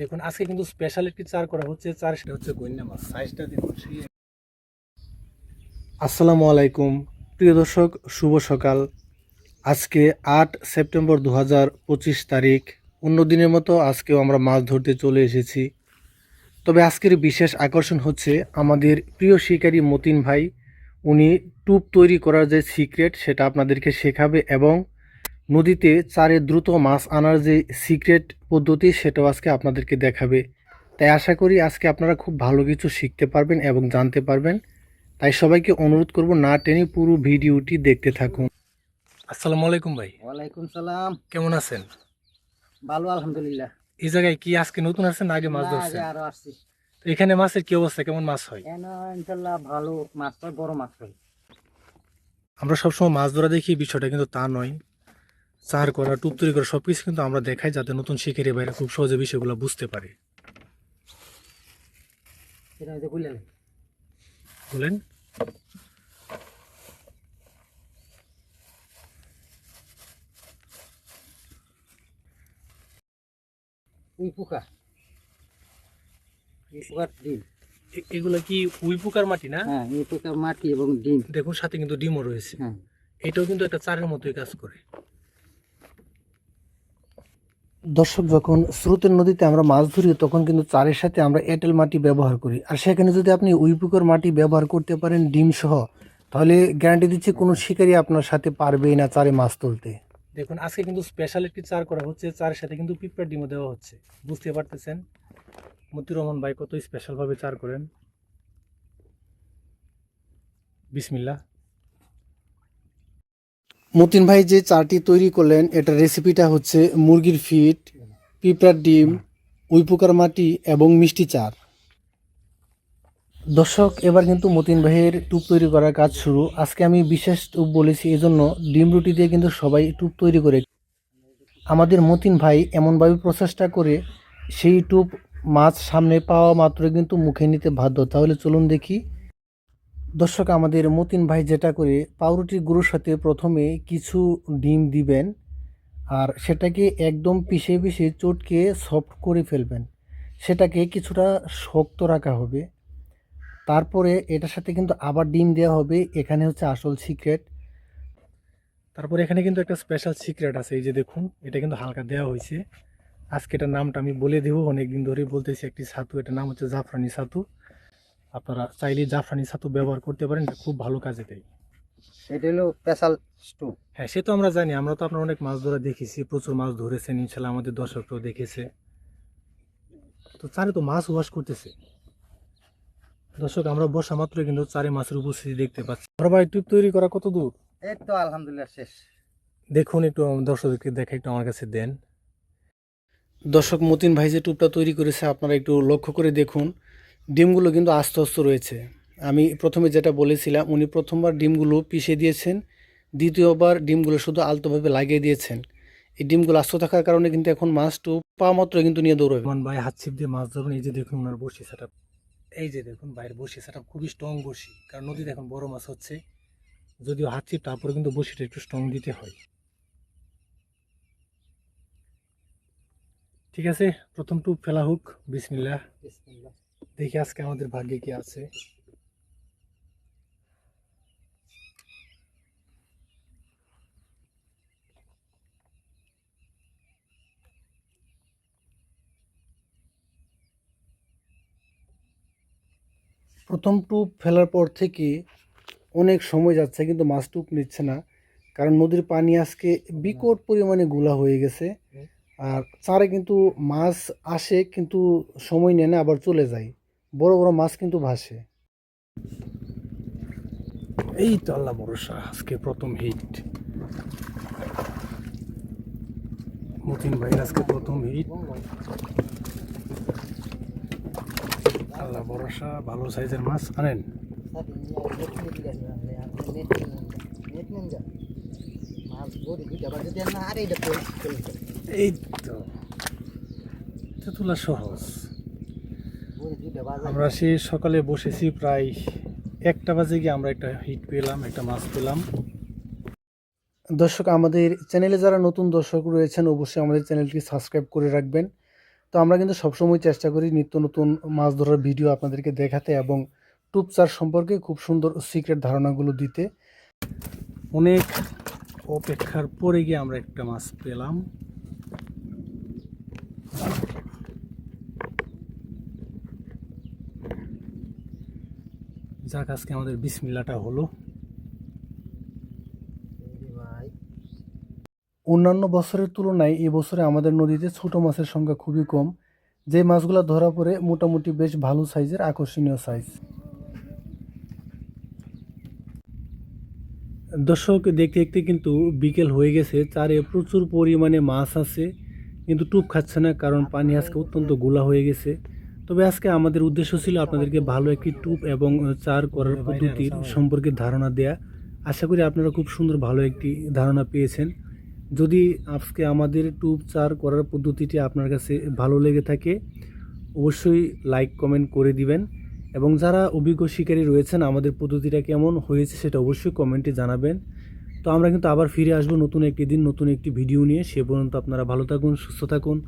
দেখুন আজকে কিন্তু স্পেশাল একটি চার করা হচ্ছে চার সেটা হচ্ছে গন্যা মাছ। সাইজটা দেখুন সেই আসসালামু আলাইকুম। প্রিয় দর্শক শুভ সকাল। আজকে আট সেপ্টেম্বর দু হাজার পঁচিশ তারিখ। অন্য দিনের মতো আজকেও আমরা মাছ ধরতে চলে এসেছি। তবে আজকের বিশেষ আকর্ষণ হচ্ছে আমাদের প্রিয় শিকারী মতিন ভাই। উনি টুপ তৈরি করার যে সিক্রেট সেটা আপনাদেরকে শেখাবে এবং নদীতে চারে দ্রুত মাছ আনার যে সিক্রেট পদ্ধতি সেটাও আজকে আপনাদেরকে দেখাবে। তাই আশা করি আজকে আপনারা খুব ভালো কিছু শিখতে পারবেন এবং জানতে পারবেন। তাই সবাইকে অনুরোধ করব না টেনে পুরো ভিডিওটি দেখতে থাকুন। আসসালামু আলাইকুম ভাই। ওয়ালাইকুম সালাম। কেমন আছেন? ভালো আলহামদুলিল্লাহ। এই জায়গায় কি আজকে নতুন আছেন না আগে মাছ ধরছেন? আগে আরও আসছি। তো এখানে মাছের কি অবস্থা? কেমন মাছ হয়? ইনশাল্লাহ ভালো মাছ পাই বড় মাছ পাই আমরা সবসময় মাছ ধরা দেখি বিষয়টা কিন্তু তা নয়। চার করা টুপ তৈরি করা সবকিছু কিন্তু আমরা দেখাই যাতে নতুন শিকারি বাইরে খুব সহজে বিষয়গুলো বুঝতে পারে। সেটা হয়তো বুঝলেন বলেন উই পোকা। পোকার ডিম। এগুলো কি উই পোকার মাটি না? হ্যাঁ উই পোকার মাটি এবং ডিম। দেখুন সাথে কিন্তু ডিমও রয়েছে। হ্যাঁ। এটাও কিন্তু একটা চারের মতোই কাজ করে। দর্শক যখন স্রোতের নদীতে আমরা মাছ ধরি, তখন কিন্তু চারের সাথে আমরা এঁটেল মাটি ব্যবহার করি। আর সেখানে যদি আপনি উইপুকর মাটি ব্যবহার করতে পারেন ডিম সহ, তাহলে গ্যারান্টি দিচ্ছি কোনো শিকারি আপনার সাথে পারবেই না চারে মাছ তুলতে। দেখুন, আজকে কিন্তু স্পেশাল একটি চার করা হচ্ছে, চারের সাথে কিন্তু পিঁপড়ার ডিমও দেওয়া হচ্ছে। বুঝতে পারতেছেন? মতিউর রহমান ভাই কত স্পেশালভাবে চার করেন। বিসমিল্লা মতিন ভাই যে চাটি তৈরি করলেন এটা রেসিপিটা হচ্ছে মুরগির ফিট পিঁপড়ার ডিম উইপুকার মাটি এবং মিষ্টি চার। দর্শক, এবার কিন্তু মতিন ভাইয়ের টুপ তৈরি করার কাজ শুরু। আজকে আমি বিশেষ টুপ বলেছি এই জন্য ডিম রুটি দিয়ে কিন্তু সবাই টুপ তৈরি করে। আমাদের মতিন ভাই এমনভাবে প্রচেষ্টা করে, সেই টুপ মাছ সামনে পাওয়া মাত্র কিন্তু মুখে নিতে বাধ্য। তাহলে চলুন দেখি দর্শক, আমাদের মতিন ভাই যেটা করে, পাউরুটির গুঁড়োর সাথে প্রথমে কিছু ডিম দিবেন আর সেটাকে একদম পিষে পিষে চটকে সফট করে ফেলবেন। সেটাকে কিছুটা শক্ত রাখা হবে। তারপরে এটার সাথে কিন্তু আবার ডিম দেওয়া হবে। এখানে হচ্ছে আসল সিক্রেট। তারপরে এখানে কিন্তু একটা স্পেশাল সিক্রেট আছে। এই যে দেখুন, এটা কিন্তু হালকা দেওয়া হয়েছে। আজকে এটার নামটা আমি বলে দেবো। অনেকদিন ধরেই বলতেছি একটি ছাতু এটার নাম হচ্ছে জাফরানি ছাতু আপনারা চাইলে জাফরানি ছাতু ব্যবহার করতে পারেন এটা খুব ভালো কাজে দেয়। এটা হলো স্পেশাল স্টু। হ্যাঁ সে তো আমরা জানি আমরা তো আপনার অনেক মাছ ধরা দেখেছি প্রচুর মাছ ধরেছেন ইনশাল্লাহ আমাদের দর্শকরাও দেখেছে। তো চারে তো মাছ ওয়াশ করতেছে। দর্শক আমরা বসা মাত্র কিন্তু চারে মাছের উপস্থিতি দেখতে পাচ্ছি। আমরা ভাই টুপ তৈরি করা কত দূর? এই তো আলহামদুলিল্লাহ শেষ। দেখুন একটু দর্শকদেরকে দেখা একটু আমার কাছে দেন। দর্শক মতিন ভাই যে টুপটা তৈরি করেছে আপনারা একটু লক্ষ্য করে দেখুন। ডিমগুলো কিন্তু আস্তে আস্তে রয়েছে। আমি প্রথমে যেটা বলেছিলাম উনি প্রথমবার ডিমগুলো পিষে দিয়েছেন দ্বিতীয়বার ডিমগুলো শুধু আলতোভাবে লাগিয়ে দিয়েছেন। এই ডিমগুলো আস্ত থাকার কারণে কিন্তু এখন মাছ টু পাওয়া মাত্র কিন্তু নিয়ে দৌড়বে। মান ভাই হাত ছিপ দিয়ে মাছ ধরুন এই যে দেখুন ওনার বসি সেট এই যে দেখুন বাইরের বসি সেট খুবই স্ট্রং বসি কারণ নদীতে এখন বড় মাছ হচ্ছে যদিও হাত ছিপ তারপরে কিন্তু বসিটা একটু স্ট্রং দিতে হয়। ঠিক আছে প্রথম টুপ ফেলা হোক বিসমিল্লাহ। বিসমিল্লাহ। দেখি আজকে আমাদের ভাগ্যে কি আছে। প্রথম টুপ ফেলার পর থেকে অনেক সময় যাচ্ছে কিন্তু মাছ টুপ নিচ্ছে না। কারণ নদীর পানি আজকে বিকট পরিমাণে গুলা হয়ে গেছে। আর চারে কিন্তু মাছ আসে কিন্তু সময় নেয় না আবার চলে যায়। বড় বড় মাছ কিন্তু ভাসে। এই তো আল্লাহ ভরসা, আজকে প্রথম হিট। মতিন ভাই আজকে প্রথম হিট। আল্লাহ ভরসা, ভালো সাইজের মাছ আনেন। এই তো তুলা সহজ। আমরা সেই সকালে বসেছি প্রায় একটা বাজে গিয়ে আমরা একটা হিট পেলাম, একটা মাছ পেলাম। দর্শক, আমাদের চ্যানেলে যারা নতুন দর্শক রয়েছেন, অবশ্যই আমাদের চ্যানেলটি সাবস্ক্রাইব করে রাখবেন। তো আমরা কিন্তু সবসময় চেষ্টা করি নিত্য নতুন মাছ ধরার ভিডিও আপনাদেরকে দেখাতে এবং টুপ চাষ সম্পর্কে খুব সুন্দর সিক্রেট ধারণাগুলো দিতে। অনেক অপেক্ষার পরে গিয়ে আমরা একটা মাছ পেলাম। যাক আজকে আমাদের বিসমিল্লাটা হলো। অন্যান্য বছরের তুলনায় এই বছরে আমাদের নদীতে ছোট মাছের সংখ্যা খুবই কম। যে মাছগুলো ধরা পড়ে মোটামুটি বেশ ভালো সাইজের আকর্ষণীয় সাইজ। দর্শক দেখতে দেখতে কিন্তু বিকেল হয়ে গেছে। চারে প্রচুর পরিমাণে মাছ আছে কিন্তু টুপ খাচ্ছে না কারণ পানি আজকে অত্যন্ত গোলা হয়ে গেছে। তবে আজকে আমাদের উদ্দেশ্য ছিল আপনাদেরকে ভালো একটি টুপ এবং চার করার পদ্ধতির সম্পর্কে ধারণা দেয়া। আশা করি আপনারা খুব সুন্দর ভালো একটি ধারণা পেয়েছেন। যদি আজকে আমাদের টুব চার করার পদ্ধতিটি আপনার কাছে ভালো লেগে থাকে, অবশ্যই লাইক, কমেন্ট করে দিবেন। এবং যারা অভিজ্ঞ শিকারী রয়েছেন, আমাদের পদ্ধতিটা কেমন হয়েছে সেটা অবশ্যই কমেন্টে জানাবেন। তো আমরা কিন্তু আবার ফিরে আসব নতুন একটি দিন, নতুন একটি ভিডিও নিয়ে। সে পর্যন্ত আপনারা ভালো থাকুন, সুস্থ থাকুন।